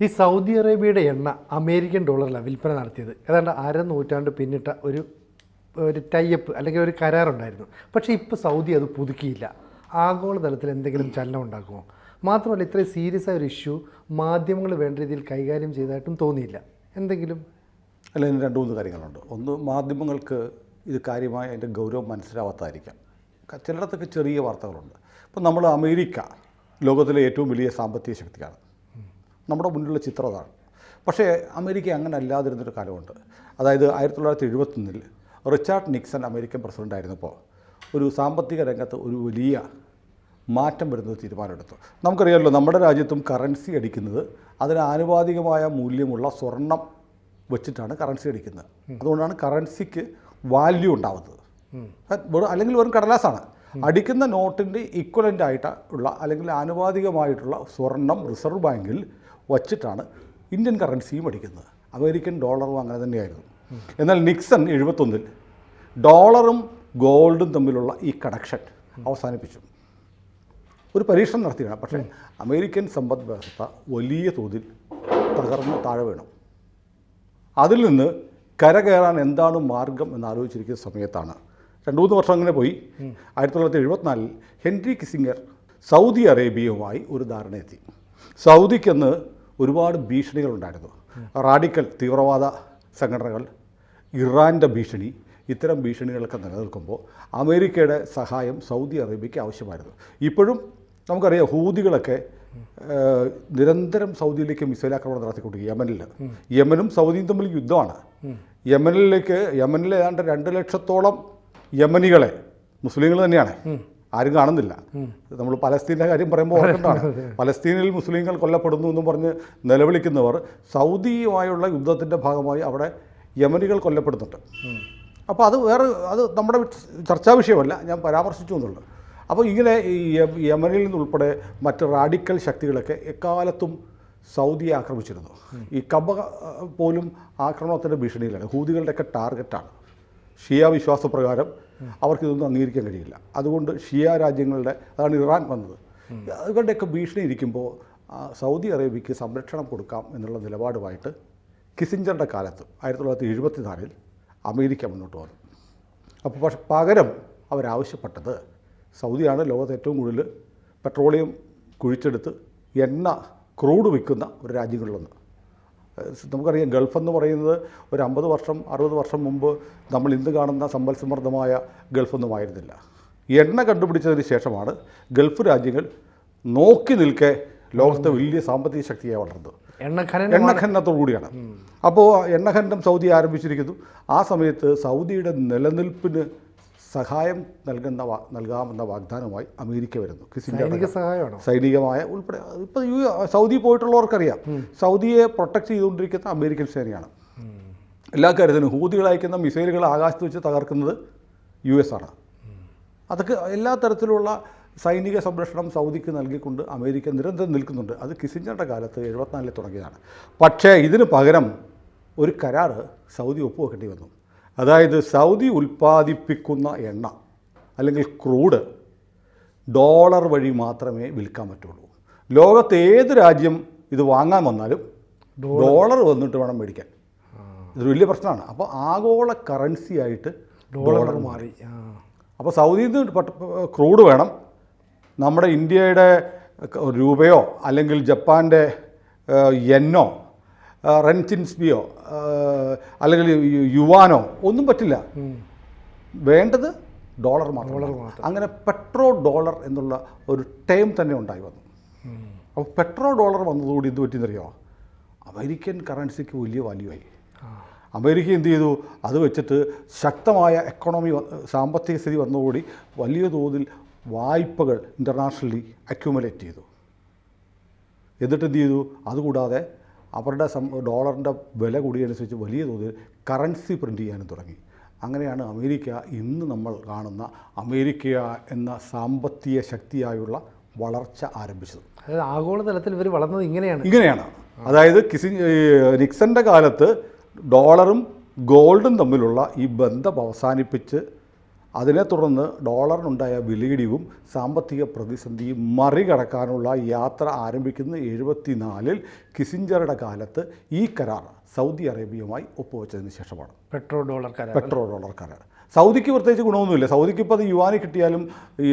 ഈ സൗദി അറേബ്യയുടെ എണ്ണ അമേരിക്കൻ ഡോളറിലാണ് വിൽപ്പന നടത്തിയത്. ഏതാണ്ട് അര നൂറ്റാണ്ട് പിന്നിട്ട ഒരു ഒരു ടൈപ്പ് അല്ലെങ്കിൽ ഒരു കരാറുണ്ടായിരുന്നു. പക്ഷേ ഇപ്പോൾ സൗദി അത് പുതുക്കിയില്ല. ആഗോളതലത്തിൽ എന്തെങ്കിലും ചലനം ഉണ്ടാക്കുമോ? മാത്രമല്ല ഇത്രയും സീരിയസ് ആയ ഒരു ഇഷ്യൂ മാധ്യമങ്ങൾ വേണ്ട രീതിയിൽ കൈകാര്യം ചെയ്തതായിട്ടും തോന്നിയില്ല. എന്തെങ്കിലും? അല്ല ഇതിന് രണ്ട് മൂന്ന് കാര്യങ്ങളുണ്ട്. ഒന്ന് മാധ്യമങ്ങൾക്ക് ഇത് കാര്യമായ അതിന്റെ ഗൗരവം മനസ്സിലാവാത്തതായിരിക്കാം. ചിലയിടത്തൊക്കെ ചെറിയ വാർത്തകളുണ്ട്. ഇപ്പം നമ്മൾ അമേരിക്ക ലോകത്തിലെ ഏറ്റവും വലിയ സാമ്പത്തിക ശക്തിയാണ്. നമ്മുടെ മുന്നിലുള്ള ചിത്രം അതാണ്. പക്ഷേ അമേരിക്ക അങ്ങനെ അല്ലാതിരുന്നൊരു കാലമുണ്ട്. അതായത് ആയിരത്തി തൊള്ളായിരത്തി എഴുപത്തൊന്നിൽ റിച്ചാർഡ് നിക്സൺ അമേരിക്കൻ പ്രസിഡന്റ് ആയിരുന്നപ്പോൾ ഒരു സാമ്പത്തിക രംഗത്ത് ഒരു വലിയ മാറ്റം വരുന്നത് തീരുമാനമെടുത്തു. നമുക്കറിയാമല്ലോ നമ്മുടെ രാജ്യത്തും കറൻസി അടിക്കുന്നത് അതിന് ആനുപാതികമായ മൂല്യമുള്ള സ്വർണം വെച്ചിട്ടാണ് കറൻസി അടിക്കുന്നത്. അതുകൊണ്ടാണ് കറൻസിക്ക് വാല്യൂ ഉണ്ടാവുന്നത്. അല്ലെങ്കിൽ വെറും കടലാസാണ്. അടിക്കുന്ന നോട്ടിന്റെ ഇക്വലന്റ് ആയിട്ടുള്ള അല്ലെങ്കിൽ ആനുപാതികമായിട്ടുള്ള സ്വർണം റിസർവ് ബാങ്കിൽ വച്ചിട്ടാണ് ഇന്ത്യൻ കറൻസിയും അടിക്കുന്നത്. അമേരിക്കൻ ഡോളറും അങ്ങനെ തന്നെയായിരുന്നു. എന്നാൽ നിക്സൺ എഴുപത്തൊന്നിൽ ഡോളറും ഗോൾഡും തമ്മിലുള്ള ഈ കണക്ഷൻ അവസാനിപ്പിച്ചു. ഒരു പരീക്ഷണം നടത്തിയാണ് പക്ഷേ അമേരിക്കൻ സമ്പദ് വ്യവസ്ഥ വലിയ തോതിൽ തകർന്ന് താഴെ വീണു. അതിൽ നിന്ന് കരകയറാൻ എന്താണ് മാർഗം എന്ന് ആലോചിച്ചിരിക്കുന്ന സമയത്താണ്. രണ്ട് മൂന്ന് വർഷം അങ്ങനെ പോയി. ആയിരത്തി തൊള്ളായിരത്തി എഴുപത്തിനാലിൽ ഹെൻറി കിസിംഗർ സൗദി അറേബ്യയുമായി ഒരു ധാരണയെത്തി. സൗദിക്കെന്ന് ഒരുപാട് ഭീഷണികളുണ്ടായിരുന്നു. റാഡിക്കൽ തീവ്രവാദ സംഘടനകൾ ഇറാന്റെ ഭീഷണി ഇത്തരം ഭീഷണികളൊക്കെ നിലനിൽക്കുമ്പോൾ അമേരിക്കയുടെ സഹായം സൗദി അറേബ്യയ്ക്ക് ആവശ്യമായിരുന്നു. ഇപ്പോഴും നമുക്കറിയാം ഹൂതികളൊക്കെ നിരന്തരം സൗദിയിലേക്ക് മിസൈൽ ആക്രമണം നടത്തിക്കൊണ്ടിരിക്കുക യമനിൽ യമനും സൗദിയും തമ്മിൽ യുദ്ധമാണ്. യമനിലേക്ക് യമനിലെ ഏതാണ്ട് രണ്ട് ലക്ഷത്തോളം യമനികളെ മുസ്ലിങ്ങൾ തന്നെയാണ്. ആരും കാണുന്നില്ല. നമ്മൾ പലസ്തീന്റെ കാര്യം പറയുമ്പോൾ ഓർക്കേണ്ടതാണ്. പലസ്തീനിൽ മുസ്ലിങ്ങൾ കൊല്ലപ്പെടുന്നു എന്നും പറഞ്ഞ് നിലവിളിക്കുന്നവർ സൗദിയുമായുള്ള യുദ്ധത്തിന്റെ ഭാഗമായി അവിടെ യമനികൾ കൊല്ലപ്പെടുന്നുണ്ട്. അപ്പോൾ അത് വേറെ അത് നമ്മുടെ ചർച്ചാ വിഷയമല്ല ഞാൻ പരാമർശിച്ചു എന്നുള്ളത്. അപ്പോൾ ഇങ്ങനെ ഈ യമനിൽ നിന്നുൾപ്പെടെ മറ്റ് റാഡിക്കൽ ശക്തികളൊക്കെ എക്കാലത്തും സൗദിയെ ആക്രമിച്ചിരുന്നു. ഈ കബ പോലും ആക്രമണത്തിന്റെ ഭീഷണിയിലാണ്. ഹൂതികളുടെയൊക്കെ ടാർഗറ്റാണ്. ഷിയ വിശ്വാസപ്രകാരം അവർക്ക് ഇതൊന്നും അംഗീകരിക്കാൻ കഴിയില്ല. അതുകൊണ്ട് ഷിയ രാജ്യങ്ങളുടെ അതാണ് ഇറാൻ വന്നത്. അതുകൊണ്ടൊക്കെ ഭീഷണി ഇരിക്കുമ്പോൾ സൗദി അറേബ്യയ്ക്ക് സംരക്ഷണം കൊടുക്കാം എന്നുള്ള നിലപാടുമായിട്ട് കിസിഞ്ചറിന്റെ കാലത്ത് ആയിരത്തി തൊള്ളായിരത്തി എഴുപത്തിനാലിൽ അമേരിക്ക മുന്നോട്ട് വന്നു. അപ്പോൾ പക്ഷെ പകരം അവരാവശ്യപ്പെട്ടത് സൗദിയാണ് ലോകത്ത് ഏറ്റവും കൂടുതൽ പെട്രോളിയം കുഴിച്ചെടുത്ത് എണ്ണ ക്രൂഡ് വിൽക്കുന്ന ഒരു രാജ്യങ്ങളിലൊന്ന്. നമുക്കറിയാം ഗൾഫ് എന്ന് പറയുന്നത് ഒരു അമ്പത് വർഷം അറുപത് വർഷം മുമ്പ് നമ്മൾ ഇന്ന് കാണുന്ന സമ്പൽ സമൃദ്ധമായ ഗൾഫൊന്നും ആയിരുന്നില്ല. എണ്ണ കണ്ടുപിടിച്ചതിന് ശേഷമാണ് ഗൾഫ് രാജ്യങ്ങൾ നോക്കി നിൽക്കെ ലോകത്തെ വലിയ സാമ്പത്തിക ശക്തിയായി വളർന്നത്. എണ്ണ ഖനനം എണ്ണഖനനത്തോടു കൂടിയാണ്. അപ്പോൾ എണ്ണഖനനം സൗദി ആരംഭിച്ചിരിക്കുന്നു. ആ സമയത്ത് സൗദിയുടെ നിലനിൽപ്പിന് സഹായം നൽകുന്ന നൽകാമെന്ന വാഗ്ദാനവുമായി അമേരിക്ക വരുന്നു. കിസിന്റെ സൈനിക സഹായമാണോ? സൈനികമായ ഉൾപ്പെടെ ഇപ്പോൾ യു സൗദി പോയിട്ടുള്ളവർക്കറിയാം. സൗദിയെ പ്രൊട്ടക്ട് ചെയ്തുകൊണ്ടിരിക്കുന്ന അമേരിക്കൻ സേനയാണ്. എല്ലാ കാര്യത്തിനും ഹൂതികൾ അയക്കുന്ന മിസൈലുകൾ ആകാശത്ത് വെച്ച് തകർക്കുന്നത് യു എസ് ആണ്. അതൊക്കെ എല്ലാ തരത്തിലുള്ള സൈനിക സംരക്ഷണം സൗദിക്ക് നൽകിക്കൊണ്ട് അമേരിക്ക നിരന്തരം നിൽക്കുന്നുണ്ട്. അത് കിസിഞ്ചറുടെ കാലത്ത് എഴുപത്തിനാലിൽ തുടങ്ങിയതാണ്. പക്ഷേ ഇതിന് പകരം ഒരു കരാറ് സൗദി ഒപ്പുവെക്കേണ്ടി വന്നു. അതായത് സൗദി ഉൽപ്പാദിപ്പിക്കുന്ന എണ്ണ അല്ലെങ്കിൽ ക്രൂഡ് ഡോളർ വഴി മാത്രമേ വിൽക്കാൻ പറ്റുള്ളൂ. ലോകത്ത് ഏത് രാജ്യം ഇത് വാങ്ങാൻ വന്നാലും ഡോളർ. വന്നിട്ട് വേണം മേടിക്കാൻ. ഇതൊരു വലിയ പ്രശ്നമാണ്. അപ്പോൾ ആഗോള കറൻസി ആയിട്ട് ഡോളർ മാറി. അപ്പോൾ സൗദിയിൽ നിന്ന് പട്ട- ക്രൂഡ് വേണം. നമ്മുടെ ഇന്ത്യയുടെ രൂപയോ അല്ലെങ്കിൽ ജപ്പാന്റെ എന്നോ യെന്നോ ഏഹ്, റെൻചിൻസ്ബിയോ അല്ലെങ്കിൽ യുവാനോ ഒന്നും പറ്റില്ല. വേണ്ടത് ഡോളർ മാത്രം. അങ്ങനെ പെട്രോ ഡോളർ എന്നുള്ള ഒരു ടൈം തന്നെ ഉണ്ടായി വന്നു. അപ്പോൾ പെട്രോ ഡോളർ വന്നതുകൂടി എന്ത് പറ്റിയെന്നറിയോ? അമേരിക്കൻ കറൻസിക്ക് വലിയ വാല്യൂ ആയി. അമേരിക്ക എന്ത് ചെയ്തു? അത് വെച്ചിട്ട് ശക്തമായ എക്കണോമി സാമ്പത്തിക സ്ഥിതി വന്നതോടുകൂടി വലിയ തോതിൽ വായ്പകൾ ഇന്റർനാഷണലി അക്യുമുലേറ്റ് ചെയ്തു. എന്നിട്ട് എന്ത് ചെയ്തു? അതുകൂടാതെ അവരുടെ സം ഡോളറിന്റെ വില കൂടിയനുസരിച്ച് വലിയ തോതിൽ കറൻസി പ്രിന്റ് ചെയ്യാനും തുടങ്ങി. അങ്ങനെയാണ് അമേരിക്ക ഇന്ന് നമ്മൾ കാണുന്ന അമേരിക്ക എന്ന സാമ്പത്തിക ശക്തിയായുള്ള വളർച്ച ആരംഭിച്ചത്. അതായത് ആഗോളതലത്തിൽ ഇവർ വളർന്നത് ഇങ്ങനെയാണ്. ഇങ്ങനെയാണ്. അതായത് കിസി നിക്സന്റെ കാലത്ത് ഡോളറും ഗോൾഡും തമ്മിലുള്ള ഈ ബന്ധം അവസാനിപ്പിച്ച് അതിനെ തുടർന്ന് ഡോളറിനുണ്ടായ വിലയിടിവും സാമ്പത്തിക പ്രതിസന്ധിയും മറികടക്കാനുള്ള യാത്ര ആരംഭിക്കുന്ന എഴുപത്തിനാലിൽ കിസിഞ്ചറുടെ കാലത്ത് ഈ കരാർ സൗദി അറേബ്യയുമായി ഒപ്പുവെച്ചതിന് ശേഷമാണ്. പെട്രോ ഡോളർ കരാർ പെട്രോ ഡോളർ കരാർ സൗദിക്ക് പ്രത്യേകിച്ച് ഗുണമൊന്നുമില്ല. സൗദിക്ക് ഇപ്പോൾ അത് യുവാനി കിട്ടിയാലും ഈ,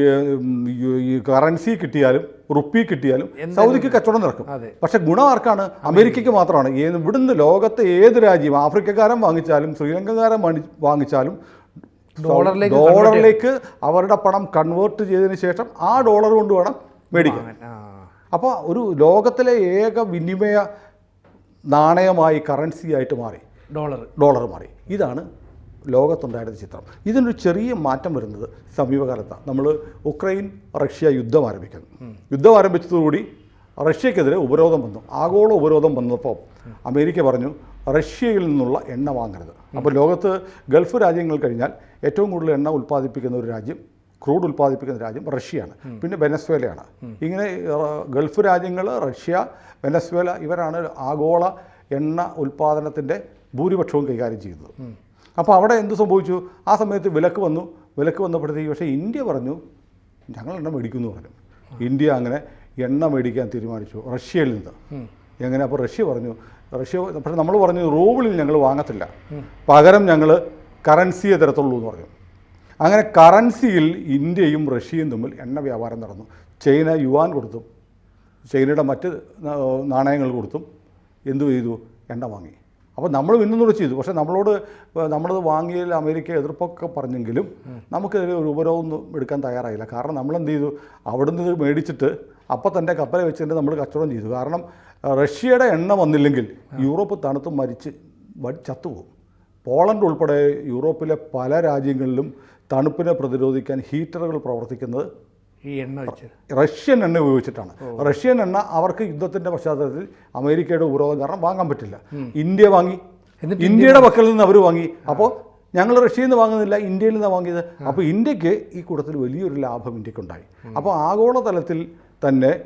കറൻസി കിട്ടിയാലും റുപ്പി കിട്ടിയാലും സൗദിക്ക് കച്ചവടം നടക്കും. പക്ഷേ പക്ഷെ ഗുണം ആർക്കാണ്? അമേരിക്കയ്ക്ക് മാത്രമാണ്. ഇവിടുന്ന് ലോകത്തെ ഏത് രാജ്യം ആഫ്രിക്കക്കാരൻ വാങ്ങിച്ചാലും ശ്രീലങ്കക്കാരൻ വാങ്ങിച്ചാലും ഡോളറിലേക്ക് ഡോളറിലേക്ക് അവരുടെ പണം കൺവേർട്ട് ചെയ്തതിന് ശേഷം ആ ഡോളർ കൊണ്ട് വേണം മേടിക്കാൻ. അപ്പോൾ ഒരു ലോകത്തിലെ ഏക വിനിമയ നാണയമായി കറൻസി ആയിട്ട് മാറി. ഡോളർ. ഡോളർ മാറി. ഇതാണ് ലോകത്തുണ്ടായിരുന്ന ചിത്രം. ഇതിനൊരു ചെറിയ മാറ്റം വരുന്നത് സമീപകാലത്താണ് നമ്മൾ ഉക്രൈൻ റഷ്യ യുദ്ധം ആരംഭിക്കുന്നു. യുദ്ധം ആരംഭിച്ചതോടുകൂടി റഷ്യക്കെതിരെ ഉപരോധം വന്നു. ആഗോള ഉപരോധം വന്നപ്പോൾ അമേരിക്ക പറഞ്ഞു റഷ്യയിൽ നിന്നുള്ള എണ്ണ വാങ്ങരുത്. അപ്പോൾ ലോകത്ത് ഗൾഫ് രാജ്യങ്ങൾ കഴിഞ്ഞാൽ ഏറ്റവും കൂടുതൽ എണ്ണ ഉൽപ്പാദിപ്പിക്കുന്ന ഒരു രാജ്യം ക്രൂഡ് ഉൽപ്പാദിപ്പിക്കുന്ന രാജ്യം റഷ്യയാണ്. പിന്നെ വെനസ്വേലയാണ്. ഇങ്ങനെ ഗൾഫ് രാജ്യങ്ങൾ റഷ്യ വെനസ്വേല ഇവരാണ് ആഗോള എണ്ണ ഉൽപ്പാദനത്തിന്റെ ഭൂരിപക്ഷവും കൈകാര്യം ചെയ്യുന്നത്. അപ്പോൾ അവിടെ എന്ത് സംഭവിച്ചു? ആ സമയത്ത് വിലക്ക് വന്നു. വിലക്ക് വന്നപ്പോഴത്തേക്ക് പക്ഷേ ഇന്ത്യ പറഞ്ഞു ഞങ്ങൾ എണ്ണ മേടിക്കുന്നു പറഞ്ഞു. ഇന്ത്യ അങ്ങനെ എണ്ണ മേടിക്കാൻ തീരുമാനിച്ചു റഷ്യയിൽ നിന്ന്. എങ്ങനെ? അപ്പോൾ റഷ്യ പറഞ്ഞു റഷ്യ പക്ഷേ നമ്മൾ പറഞ്ഞു റൂബിളിൽ ഞങ്ങൾ വാങ്ങത്തില്ല. പകരം ഞങ്ങൾ കറൻസിയെ തരത്തുള്ളൂ എന്ന് പറഞ്ഞു. അങ്ങനെ കറൻസിയിൽ ഇന്ത്യയും റഷ്യയും തമ്മിൽ എണ്ണ വ്യാപാരം നടന്നു. ചൈന യുവാൻ കൊടുത്തു. ചൈനയുടെ മറ്റ് നാണയങ്ങൾ കൊടുത്തും. എന്തു ചെയ്തു? എണ്ണ വാങ്ങി. അപ്പോൾ നമ്മൾ പിന്നൊന്നുകൂടെ ചെയ്തു. പക്ഷേ നമ്മളോട് നമ്മളത് വാങ്ങിയതിൽ അമേരിക്ക എതിർപ്പൊക്കെ പറഞ്ഞെങ്കിലും നമുക്കെതിരെ ഒരു ഉപരോധമൊന്നും എടുക്കാൻ തയ്യാറായില്ല. കാരണം നമ്മൾ എന്ത് ചെയ്തു? അവിടുന്ന് മേടിച്ചിട്ട് അപ്പം തന്നെ കപ്പൽ വെച്ചിട്ട് നമ്മൾ കച്ചവടം ചെയ്തു. കാരണം റഷ്യയുടെ എണ്ണ വന്നില്ലെങ്കിൽ യൂറോപ്പ് തണുത്ത് മരിച്ച് ചത്തുപോകും. പോളണ്ട് ഉൾപ്പെടെ യൂറോപ്പിലെ പല രാജ്യങ്ങളിലും തണുപ്പിനെ പ്രതിരോധിക്കാൻ ഹീറ്ററുകൾ പ്രവർത്തിക്കുന്നത് ഈ എണ്ണ വെച്ച്. റഷ്യൻ എണ്ണ ഉപയോഗിച്ചിട്ടാണ്. റഷ്യൻ എണ്ണ അവർക്ക് യുദ്ധത്തിന്റെ പശ്ചാത്തലത്തിൽ അമേരിക്കയുടെ ഉപരോധം കാരണം വാങ്ങാൻ പറ്റില്ല. ഇന്ത്യ വാങ്ങി. ഇന്ത്യയുടെ പക്കൽ നിന്ന് അവർ വാങ്ങി. അപ്പോൾ ഞങ്ങൾ റഷ്യയിൽ നിന്ന് വാങ്ങുന്നില്ല ഇന്ത്യയിൽ നിന്നാണ് വാങ്ങിയത്. അപ്പോൾ ഇന്ത്യയ്ക്ക് ഈ കൂട്ടത്തിൽ വലിയൊരു ലാഭം ഇന്ത്യക്കുണ്ടായി. അപ്പോൾ ആഗോളതലത്തിൽ തന്നെ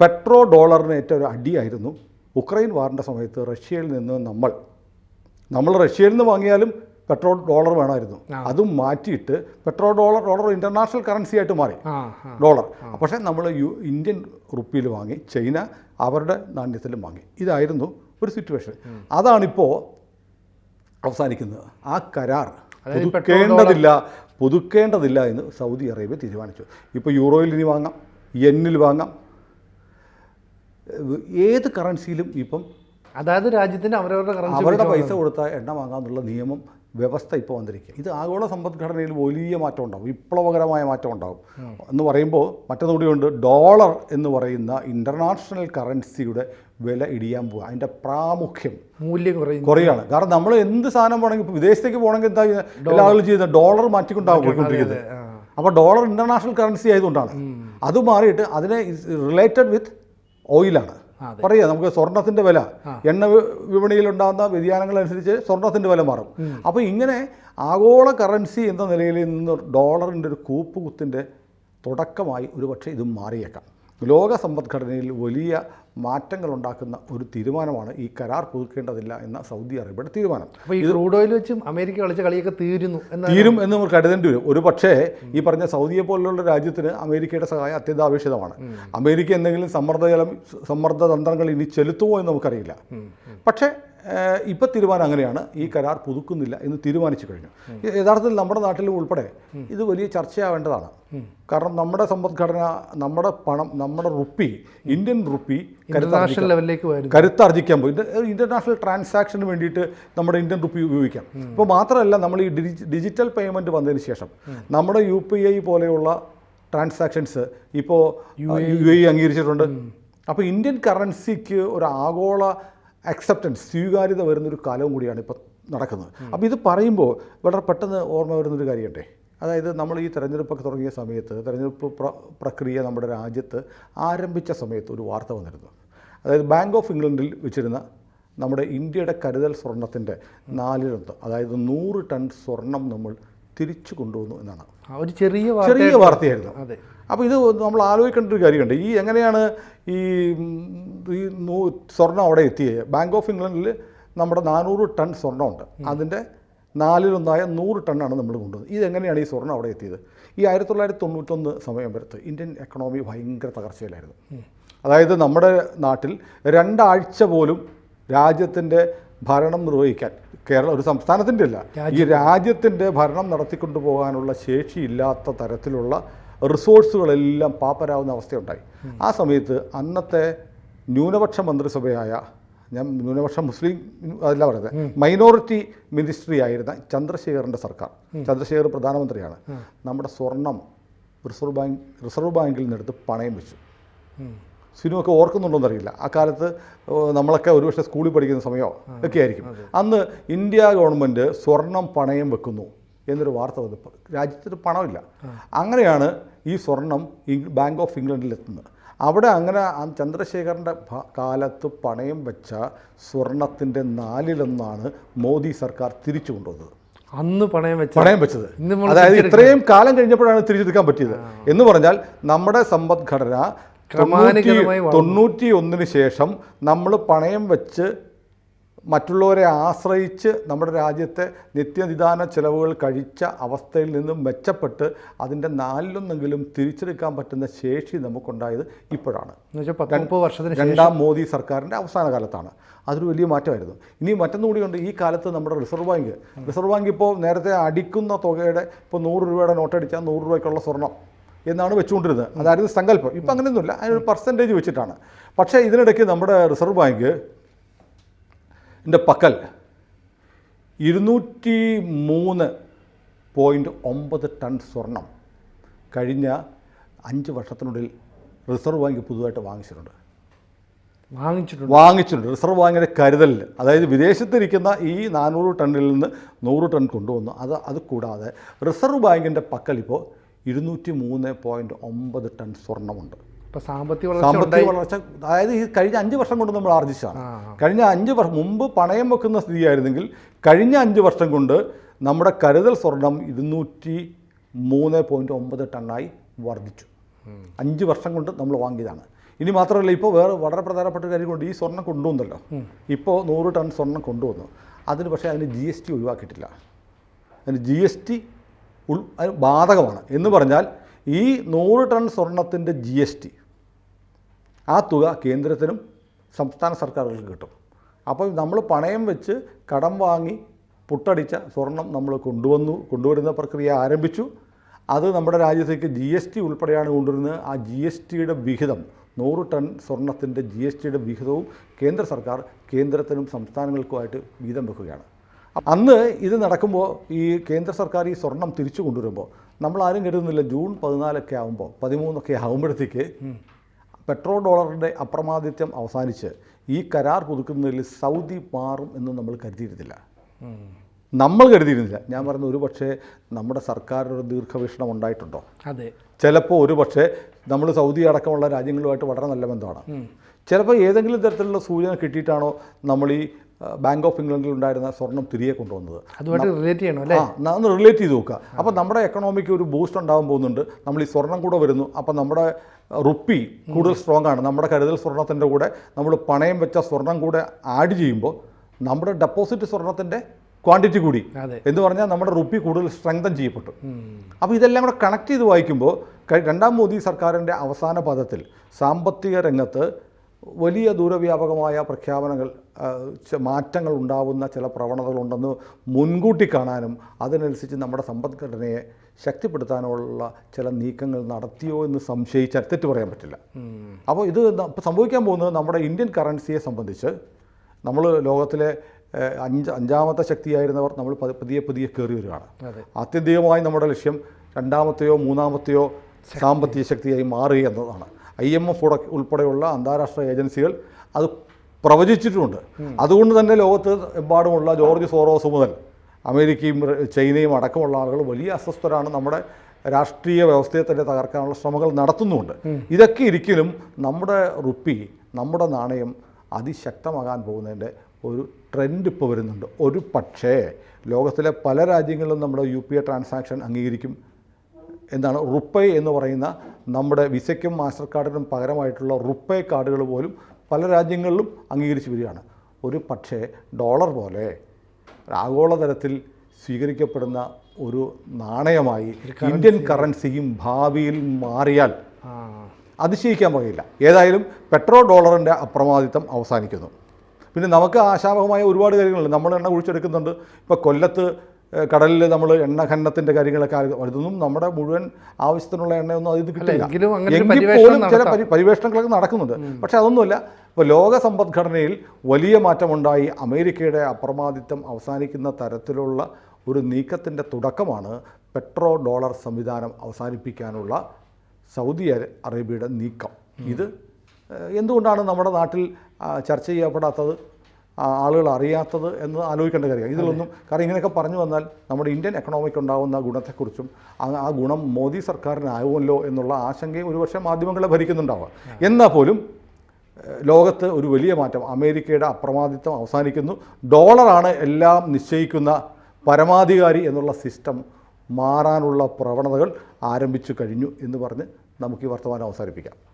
പെട്രോ ഡോളറിന് ഏറ്റവും ഒരു അടിയായിരുന്നു ഉക്രൈൻ വാറിന്റെ സമയത്ത് റഷ്യയിൽ നിന്ന് നമ്മൾ. നമ്മൾ റഷ്യയിൽ നിന്ന് വാങ്ങിയാലും പെട്രോൾ ഡോളർ വേണമായിരുന്നു അതും മാറ്റിയിട്ട് petrol dollar dollar international currency ആയിട്ട് മാറി ഡോളർ. പക്ഷേ നമ്മൾ യു ഇന്ത്യൻ റുപ്പിയിൽ വാങ്ങി ചൈന അവരുടെ നാണ്യത്തിലും വാങ്ങി. ഇതായിരുന്നു ഒരു സിറ്റുവേഷൻ. അതാണിപ്പോൾ അവസാനിക്കുന്നത്. ആ കരാർ പുതുക്കേണ്ടതില്ല പുതുക്കേണ്ടതില്ല എന്ന് സൗദി അറേബ്യ തീരുമാനിച്ചു. ഇപ്പോൾ യൂറോയിൽ ഇനി വാങ്ങാം യെന്നിൽ വാങ്ങാം ഏത് കറൻസിയിലും ഇപ്പം അതായത് രാജ്യത്തിന്റെ അവരവരുടെ കറൻസി അവരുടെ പൈസ കൊടുത്താൽ എണ്ണ വാങ്ങാമെന്നുള്ള നിയമം വ്യവസ്ഥ ഇപ്പോൾ വന്നിരിക്കുക ഇത് ആഗോള സമ്പദ്ഘടനയിൽ വലിയ മാറ്റം ഉണ്ടാകും വിപ്ലവകരമായ മാറ്റം ഉണ്ടാകും എന്ന് പറയുമ്പോൾ മറ്റൊന്നുകൂടിയുണ്ട് ഡോളർ എന്ന് പറയുന്ന ഇന്റർനാഷണൽ കറൻസിയുടെ വില ഇടിയാൻ പോകുക അതിന്റെ പ്രാമുഖ്യം മൂല്യം കുറയും കുറയാണ്. കാരണം നമ്മൾ എന്ത് സാധനം വേണമെങ്കിൽ ഇപ്പോൾ വിദേശത്തേക്ക് പോകണമെങ്കിൽ എന്താ? എല്ലാ ആളുകളും ചെയ്യുന്നത് ഡോളർ പോയിക്കൊണ്ടിരിക്കുന്നത് ആ. അപ്പോൾ ഡോളർ ഇന്റർനാഷണൽ കറൻസി ആയതുകൊണ്ടാണ്. അത് മാറിയിട്ട് അതിനെ റിലേറ്റഡ് വിത്ത് ഓയിലാണ്. പറയാ പറയുക നമുക്ക് സ്വർണത്തിന്റെ വില. എണ്ണ വിപണിയിൽ ഉണ്ടാകുന്ന വ്യതിയാനങ്ങളനുസരിച്ച് സ്വർണത്തിന്റെ വില മാറും. അപ്പോൾ ഇങ്ങനെ ആഗോള കറൻസി എന്ന നിലയിൽ നിന്ന് ഡോളറിന്റെ ഒരു കൂപ്പുകുത്തിന്റെ തുടക്കമായി ഒരുപക്ഷെ ഇത് മാറിയേക്കാം. ലോക സമ്പദ്ഘടനയിൽ വലിയ മാറ്റങ്ങൾ ഉണ്ടാക്കുന്ന ഒരു തീരുമാനമാണ് ഈ കരാർ പുതുക്കേണ്ടതില്ല എന്ന സൗദി അറേബ്യയുടെ തീരുമാനം. അപ്പോൾ ഈ ക്രൂഡ് ഓയിൽ വെച്ചും അമേരിക്ക കളിച്ച കളിയൊക്കെ തീരുന്നു തീരും എന്ന് നമുക്ക് കരുതേണ്ടി വരും. ഒരു പക്ഷേ ഈ പറഞ്ഞ സൗദിയെ പോലുള്ള രാജ്യത്തിന് അമേരിക്കയുടെ സഹായം അത്യന്താപേക്ഷിതമാണ്. അമേരിക്ക എന്തെങ്കിലും സമ്മർദ്ദജലം സമ്മർദ്ദ തന്ത്രങ്ങൾ ഇനി ചെലുത്തുമോ എന്ന് നമുക്കറിയില്ല. പക്ഷേ ഇപ്പം തീരുമാനം അങ്ങനെയാണ്. ഈ കരാർ പുതുക്കുന്നില്ല എന്ന് തീരുമാനിച്ചു കഴിഞ്ഞു. യഥാർത്ഥത്തിൽ നമ്മുടെ നാട്ടിലും ഉൾപ്പെടെ ഇത് വലിയ ചർച്ചയാവേണ്ടതാണ്. കാരണം നമ്മുടെ സമ്പദ്ഘടന നമ്മുടെ പണം നമ്മുടെ റുപ്പി ഇന്ത്യൻ റുപ്പി ഇന്റർനാഷണൽ ലെവലിലേക്ക് കരുത്താർജിക്കാൻ പോയി. ഇന്റർനാഷണൽ ട്രാൻസാക്ഷന് വേണ്ടിയിട്ട് നമ്മുടെ ഇന്ത്യൻ റുപ്പി ഉപയോഗിക്കാം. ഇപ്പോൾ മാത്രമല്ല നമ്മൾ ഈ ഡിജിറ്റൽ പേയ്മെന്റ് വന്നതിന് ശേഷം നമ്മുടെ യു പി ഐ പോലെയുള്ള ട്രാൻസാക്ഷൻസ് ഇപ്പോൾ യു എ അംഗീകരിച്ചിട്ടുണ്ട്. അപ്പോൾ ഇന്ത്യൻ കറൻസിക്ക് ഒരു ആഗോള അക്സെപ്റ്റൻസ് സ്വീകാര്യത വരുന്നൊരു കാലവും കൂടിയാണ് ഇപ്പോൾ നടക്കുന്നത്. അപ്പോൾ ഇത് പറയുമ്പോൾ വളരെ പെട്ടെന്ന് ഓർമ്മ വരുന്നൊരു കാര്യമുണ്ടേ. അതായത് നമ്മൾ ഈ തെരഞ്ഞെടുപ്പൊക്കെ തുടങ്ങിയ സമയത്ത് തെരഞ്ഞെടുപ്പ് പ്ര പ്രക്രിയ നമ്മുടെ രാജ്യത്ത് ആരംഭിച്ച സമയത്ത് ഒരു വാർത്ത വന്നിരുന്നു. അതായത് ബാങ്ക് ഓഫ് ഇംഗ്ലണ്ടിൽ വെച്ചിരുന്ന നമ്മുടെ ഇന്ത്യയുടെ കരുതൽ സ്വർണത്തിന്റെ നാലിലൊന്ന് അതായത് നൂറ് ടൺ സ്വർണം നമ്മൾ തിരിച്ചു കൊണ്ടുവന്നു എന്നാണ്. ഒരു ചെറിയ ചെറിയ വാർത്തയായിരുന്നു. അതെ. അപ്പോൾ ഇത് നമ്മൾ ആലോചിക്കേണ്ട ഒരു കാര്യമുണ്ട്. ഈ എങ്ങനെയാണ് ഈ ഈ നൂ സ്വർണം അവിടെ എത്തിയത് ബാങ്ക് ഓഫ് ഇംഗ്ലണ്ടിൽ നമ്മുടെ നാനൂറ് ടൺ സ്വർണമുണ്ട്. അതിന്റെ നാലിലൊന്നായ നൂറ് ടണ്ണാണ് നമ്മൾ കൊണ്ടുവന്നത്. ഇതെങ്ങനെയാണ് ഈ സ്വർണം അവിടെ എത്തിയത്? ഈ ആയിരത്തി തൊള്ളായിരത്തി തൊണ്ണൂറ്റൊന്ന് സമയം വരത്ത് ഇന്ത്യൻ എക്കണോമി ഭയങ്കര തകർച്ചയിലായിരുന്നു. അതായത് നമ്മുടെ നാട്ടിൽ രണ്ടാഴ്ച പോലും രാജ്യത്തിന്റെ ഭരണം നിർവഹിക്കാൻ കേരള ഒരു സംസ്ഥാനത്തിന്റെ അല്ല ഈ രാജ്യത്തിന്റെ ഭരണം നടത്തിക്കൊണ്ടു പോകാനുള്ള ശേഷിയില്ലാത്ത തരത്തിലുള്ള റിസോഴ്സുകളെല്ലാം പാപ്പരാവുന്ന അവസ്ഥയുണ്ടായി. ആ സമയത്ത് അന്നത്തെ ന്യൂനപക്ഷ മന്ത്രിസഭയായ ഞാൻ ന്യൂനപക്ഷ മുസ്ലിം അതല്ല പറയുന്നത് മൈനോറിറ്റി മിനിസ്ട്രി ആയിരുന്ന ചന്ദ്രശേഖറിന്റെ സർക്കാർ ചന്ദ്രശേഖർ പ്രധാനമന്ത്രിയാണ്. നമ്മുടെ സ്വർണം റിസർവ് ബാങ്ക് റിസർവ് ബാങ്കിൽ നിന്നെടുത്ത് പണയം വെച്ചു. സിനുവൊക്കെ ഓർക്കുന്നുണ്ടോന്ന് അറിയില്ല ആ കാലത്ത് നമ്മളൊക്കെ ഒരുപക്ഷെ സ്കൂളിൽ പഠിക്കുന്ന സമയമോ ഒക്കെ ആയിരിക്കും അന്ന് ഇന്ത്യ ഗവൺമെന്റ് സ്വർണം പണയം വെക്കുന്നു. എന്നൊരു വാർത്ത വന്നപ്പോൾ രാജ്യത്തിന് പണമില്ല. അങ്ങനെയാണ് ഈ സ്വർണം ബാങ്ക് ഓഫ് ഇംഗ്ലണ്ടിൽ എത്തുന്നത്. അവിടെ അങ്ങനെ ചന്ദ്രശേഖരന്റെ കാലത്ത് പണയം വെച്ച സ്വർണത്തിന്റെ നാലിലൊന്നാണ് മോദി സർക്കാർ തിരിച്ചു കൊണ്ടുവന്നത്. അന്ന് പണയം വെച്ച പണയം വെച്ചത്. അതായത് ഇത്രയും കാലം കഴിഞ്ഞപ്പോഴാണ് തിരിച്ചെടുക്കാൻ പറ്റിയത്. എന്ന് പറഞ്ഞാൽ നമ്മുടെ സമ്പദ്ഘടന തൊണ്ണൂറ്റി- തൊണ്ണൂറ്റി ഒന്നിന് ശേഷം നമ്മൾ പണയം വെച്ച് മറ്റുള്ളവരെ ആശ്രയിച്ച് നമ്മുടെ രാജ്യത്തെ നിത്യനിദാന ചെലവുകൾ കഴിച്ച അവസ്ഥയിൽ നിന്നും മെച്ചപ്പെട്ട് അതിന്റെ നാലിലൊന്നെങ്കിലും തിരിച്ചെടുക്കാൻ പറ്റുന്ന ശേഷി നമുക്കുണ്ടായത് ഇപ്പോഴാണ്. വർഷത്തിന് രണ്ടാം മോദി സർക്കാരിന്റെ അവസാന കാലത്താണ്. അതൊരു വലിയ മാറ്റമായിരുന്നു. ഇനി മറ്റൊന്നും കൂടിയുണ്ട് ഈ കാലത്ത് നമ്മുടെ റിസർവ് ബാങ്ക്. റിസർവ് ബാങ്ക് ഇപ്പോൾ നേരത്തെ അടിക്കുന്ന തുകയുടെ ഇപ്പോൾ നൂറ് രൂപയുടെ നോട്ട് അടിച്ചാൽ നൂറ് രൂപയ്ക്കുള്ള സ്വർണം എന്നാണ് വെച്ചുകൊണ്ടിരുന്നത്. അതായിരുന്നു സങ്കല്പം. ഇപ്പം അങ്ങനെയൊന്നുമില്ല. അതിനൊരു പെർസെന്റേജ് വെച്ചിട്ടാണ്. പക്ഷേ ഇതിനിടയ്ക്ക് നമ്മുടെ റിസർവ് ബാങ്ക് എന്റെ പക്കൽ ഇരുന്നൂറ്റി മൂന്ന് പോയിന്റ് ഒമ്പത് ടൺ സ്വർണം കഴിഞ്ഞ അഞ്ച് വർഷത്തിനുള്ളിൽ റിസർവ് ബാങ്ക് പുതുതായിട്ട് വാങ്ങിച്ചിട്ടുണ്ട്. വാങ്ങിച്ചിട്ടുണ്ട്. വാങ്ങിച്ചിട്ടുണ്ട്. റിസർവ് ബാങ്കിന്റെ കരുതലിൽ അതായത് വിദേശത്തിരിക്കുന്ന ഈ നാനൂറ് ടണ്ണിൽ നിന്ന് നൂറ് ടൺ കൊണ്ടുവന്നു. അത് അത് കൂടാതെ റിസർവ് ബാങ്കിന്റെ പക്കൽ ഇപ്പോൾ ഇരുന്നൂറ്റി മൂന്ന് പോയിന്റ് ഒമ്പത് ടൺ സ്വർണമുണ്ട് ഇപ്പൊ സാമ്പത്തിക വളർച്ച സാമ്പത്തിക ഉണ്ടായി. വളർച്ച അതായത് ഈ കഴിഞ്ഞ അഞ്ച് വർഷം കൊണ്ട് നമ്മൾ ആർജിച്ചതാണ്. കഴിഞ്ഞ അഞ്ച് വർഷം മുമ്പ് പണയം വെക്കുന്ന സ്ഥിതിയായിരുന്നെങ്കിൽ കഴിഞ്ഞ അഞ്ച് വർഷം കൊണ്ട് നമ്മുടെ കരുതൽ സ്വർണം ഇരുന്നൂറ്റി മൂന്ന് പോയിന്റ് ഒമ്പത് ടണ്ണായി വർദ്ധിച്ചു. അഞ്ച് വർഷം കൊണ്ട് നമ്മൾ വാങ്ങിയതാണ്. ഇനി മാത്രമല്ല ഇപ്പോൾ വേറെ വളരെ പ്രധാനപ്പെട്ട കാര്യം കൊണ്ട് ഈ സ്വർണം കൊണ്ടുവന്നല്ലോ. ഇപ്പോൾ നൂറ് ടൺ സ്വർണം കൊണ്ടുവന്നു. അതിന് പക്ഷേ അതിന് ജി എസ് ടി ഒഴിവാക്കിയിട്ടില്ല. അതിന് ജി എസ് ടി ഉൾ ബാധകമാണ്. എന്ന് പറഞ്ഞാൽ ഈ നൂറ് ടൺ സ്വർണത്തിന്റെ ജി എസ് ടി ആ തുക കേന്ദ്രത്തിനും സംസ്ഥാന സർക്കാരുകൾക്ക് കിട്ടും. അപ്പോൾ നമ്മൾ പണയം വെച്ച് കടം വാങ്ങി പുട്ടടിച്ച സ്വർണം നമ്മൾ കൊണ്ടുവന്നു കൊണ്ടുവരുന്ന പ്രക്രിയ ആരംഭിച്ചു. അത് നമ്മുടെ രാജ്യത്തേക്ക് ജി എസ് ടി ഉൾപ്പെടെയാണ് കൊണ്ടുവരുന്നത്. ആ ജി എസ് ടിയുടെ വിഹിതം നൂറ് ടൺ സ്വർണത്തിന്റെ ജി എസ് ടിയുടെ വിഹിതവും കേന്ദ്ര സർക്കാർ കേന്ദ്രത്തിനും സംസ്ഥാനങ്ങൾക്കുമായിട്ട് വീതം വെക്കുകയാണ്. അന്ന് ഇത് നടക്കുമ്പോൾ ഈ കേന്ദ്ര സർക്കാർ ഈ സ്വർണം തിരിച്ചു കൊണ്ടുവരുമ്പോൾ നമ്മൾ ആരും കരുതുന്നില്ല ജൂൺ പതിനാലൊക്കെ ആകുമ്പോൾ പതിമൂന്നൊക്കെ ആകുമ്പോഴത്തേക്ക് പെട്രോൾ ഡോളറിന്റെ അപ്രമാദിത്യം അവസാനിച്ച് ഈ കരാർ പുതുക്കുന്നതിൽ സൗദി മാറും എന്ന് നമ്മൾ കരുതിയിരുന്നില്ല. നമ്മൾ കരുതിയിരുന്നില്ല. ഞാൻ പറയുന്നത് ഒരു പക്ഷേ നമ്മുടെ സർക്കാരിനൊരു ദീർഘവീക്ഷണം ഉണ്ടായിട്ടുണ്ടോ? അതെ. ചിലപ്പോൾ ഒരു പക്ഷേ നമ്മൾ സൗദി അടക്കമുള്ള രാജ്യങ്ങളുമായിട്ട് വളരെ നല്ല ബന്ധമാണ്. ചിലപ്പോൾ ഏതെങ്കിലും തരത്തിലുള്ള സൂചന കിട്ടിയിട്ടാണോ നമ്മൾ ഈ ബാങ്ക് ഓഫ് ഇംഗ്ലണ്ടിൽ ഉണ്ടായിരുന്ന സ്വർണം തിരികെ കൊണ്ടുവന്നത്. അതുമായിട്ട് റിലേറ്റ് ചെയ്യണം അല്ലേ ഒന്ന് റിലേറ്റ് ചെയ്ത് നോക്കുക. അപ്പോൾ നമ്മുടെ എക്കണോമിക്ക് ഒരു ബൂസ്റ്റ് ഉണ്ടാകാൻ പോകുന്നുണ്ട്. നമ്മൾ ഈ സ്വർണം കൂടെ വരുന്നു. അപ്പോൾ നമ്മുടെ റുപ്പി കൂടുതൽ സ്ട്രോങ് ആണ്. നമ്മുടെ കരുതൽ സ്വർണത്തിന്റെ കൂടെ നമ്മൾ പണയം വെച്ച സ്വർണം കൂടെ ആഡ് ചെയ്യുമ്പോൾ നമ്മുടെ ഡെപ്പോസിറ്റ് സ്വർണത്തിന്റെ ക്വാണ്ടിറ്റി കൂടി. എന്ന് പറഞ്ഞാൽ നമ്മുടെ റുപ്പി കൂടുതൽ സ്ട്രെങ്തൻ ചെയ്യപ്പെട്ടു. അപ്പോൾ ഇതെല്ലാം കൂടെ കണക്ട് ചെയ്ത് വായിക്കുമ്പോൾ രണ്ടാം മോദി സർക്കാരിന്റെ അവസാന പദത്തിൽ സാമ്പത്തിക രംഗത്ത് വലിയ ദൂരവ്യാപകമായ പ്രഖ്യാപനങ്ങൾ മാറ്റങ്ങൾ ഉണ്ടാവുന്ന ചില പ്രവണതകളുണ്ടെന്ന് മുൻകൂട്ടി കാണാനും അതിനനുസരിച്ച് നമ്മുടെ സമ്പദ്ഘടനയെ ശക്തിപ്പെടുത്താനുള്ള ചില നീക്കങ്ങൾ നടത്തിയോ എന്ന് സംശയിച്ചാൽ തെറ്റ് പറയാൻ പറ്റില്ല. അപ്പോൾ ഇത് സംഭവിക്കാൻ പോകുന്നത് നമ്മുടെ ഇന്ത്യൻ കറൻസിയെ സംബന്ധിച്ച് നമ്മൾ ലോകത്തിലെ അഞ്ച് അഞ്ചാമത്തെ ശക്തിയായിരുന്നവർ നമ്മൾ പുതിയ പതിയെ കയറി വരികയാണ്. ആത്യന്തികമായി നമ്മുടെ ലക്ഷ്യം രണ്ടാമത്തെയോ മൂന്നാമത്തെയോ സാമ്പത്തിക ശക്തിയായി മാറുക എന്നതാണ്. ഐ എം എഫ് ഉൾപ്പെടെയുള്ള അന്താരാഷ്ട്ര ഏജൻസികൾ അത് പ്രവചിച്ചിട്ടുമുണ്ട് അതുകൊണ്ട് തന്നെ ലോകത്ത് എമ്പാടുമുള്ള ജോർജ് സോറോസ് മുതൽ അമേരിക്കയും ചൈനയും അടക്കമുള്ള ആളുകൾ വലിയ അസ്വസ്ഥരാണ് നമ്മുടെ രാഷ്ട്രീയ വ്യവസ്ഥയെ തന്നെ തകർക്കാനുള്ള ശ്രമങ്ങൾ നടത്തുന്നുണ്ട്. ഇതൊക്കെ ഇരിക്കലും നമ്മുടെ റുപ്പി നമ്മുടെ നാണയം അതിശക്തമാകാൻ പോകുന്നതിന്റെ ഒരു ട്രെൻഡ് ഇപ്പോൾ വരുന്നുണ്ട്. ഒരു പക്ഷേ ലോകത്തിലെ പല രാജ്യങ്ങളിലും നമ്മുടെ യു പി ഐ ട്രാൻസാക്ഷൻ അംഗീകരിക്കും എന്താണ് റുപ്പേ എന്ന് പറയുന്ന നമ്മുടെ വിസയ്ക്കും മാസ്റ്റർ കാർഡിനും പകരമായിട്ടുള്ള റുപ്പേ കാർഡുകൾ പോലും പല രാജ്യങ്ങളിലും അംഗീകരിച്ച് വരികയാണ്. ഒരു പക്ഷേ ഡോളർ പോലെ ആഗോളതലത്തിൽ സ്വീകരിക്കപ്പെടുന്ന ഒരു നാണയമായി ഇന്ത്യൻ കറൻസിയും ഭാവിയിൽ മാറിയാൽ അതിശയിക്കാൻ വകയില്ല. ഏതായാലും പെട്രോ ഡോളറിന്റെ അപ്രമാദിത്വം അവസാനിക്കുന്നു. പിന്നെ നമുക്ക് ആശാവഹമായ ഒരുപാട് കാര്യങ്ങളുണ്ട്. നമ്മൾ എണ്ണ കുഴിച്ചെടുക്കുന്നുണ്ട്. ഇപ്പോൾ കൊല്ലത്ത് കടലിൽ നമ്മൾ എണ്ണ ഖനനത്തിന്റെ കാര്യങ്ങളൊക്കെ അതൊന്നും നമ്മുടെ മുഴുവൻ ആവശ്യത്തിനുള്ള എണ്ണയൊന്നും അതിൽ കിട്ടില്ല. എങ്കിൽ പോലും ചില പരി- പരിവേഷണങ്ങളൊക്കെ നടക്കുന്നുണ്ട്. പക്ഷേ അതൊന്നുമല്ല. ഇപ്പോൾ ലോക സമ്പദ്ഘടനയിൽ വലിയ മാറ്റമുണ്ടായി. അമേരിക്കയുടെ അപ്രമാദിത്വം അവസാനിക്കുന്ന തരത്തിലുള്ള ഒരു നീക്കത്തിന്റെ തുടക്കമാണ് പെട്രോ ഡോളർ സംവിധാനം അവസാനിപ്പിക്കാനുള്ള സൗദി അറേബ്യയുടെ നീക്കം. ഇത് എന്തുകൊണ്ടാണ് നമ്മുടെ നാട്ടിൽ ചർച്ച ചെയ്യപ്പെടാത്തത്? ആളുകൾ അറിയാത്തത് എന്ന് ആലോചിക്കേണ്ട കാര്യം ഇതിലൊന്നും കാരണം ഇങ്ങനെയൊക്കെ പറഞ്ഞു വന്നാൽ നമ്മുടെ ഇന്ത്യൻ എക്കണോമിക്ക് ഉണ്ടാകുന്ന ഗുണത്തെക്കുറിച്ചും ആ ഗുണം മോദി സർക്കാരിനാവുമല്ലോ എന്നുള്ള ആശങ്കയും ഒരുപക്ഷെ മാധ്യമങ്ങളെ ഭരിക്കുന്നുണ്ടാവുക എന്നാൽ പോലും ലോകത്ത് ഒരു വലിയ മാറ്റം. അമേരിക്കയുടെ അപ്രമാദിത്വം അവസാനിക്കുന്നു. ഡോളറാണ് എല്ലാം നിശ്ചയിക്കുന്ന പരമാധികാരി എന്നുള്ള സിസ്റ്റം മാറാനുള്ള പ്രവണതകൾ ആരംഭിച്ചു കഴിഞ്ഞു എന്ന് പറഞ്ഞ് നമുക്ക് ഈ വർത്തമാനം അവസാനിപ്പിക്കാം.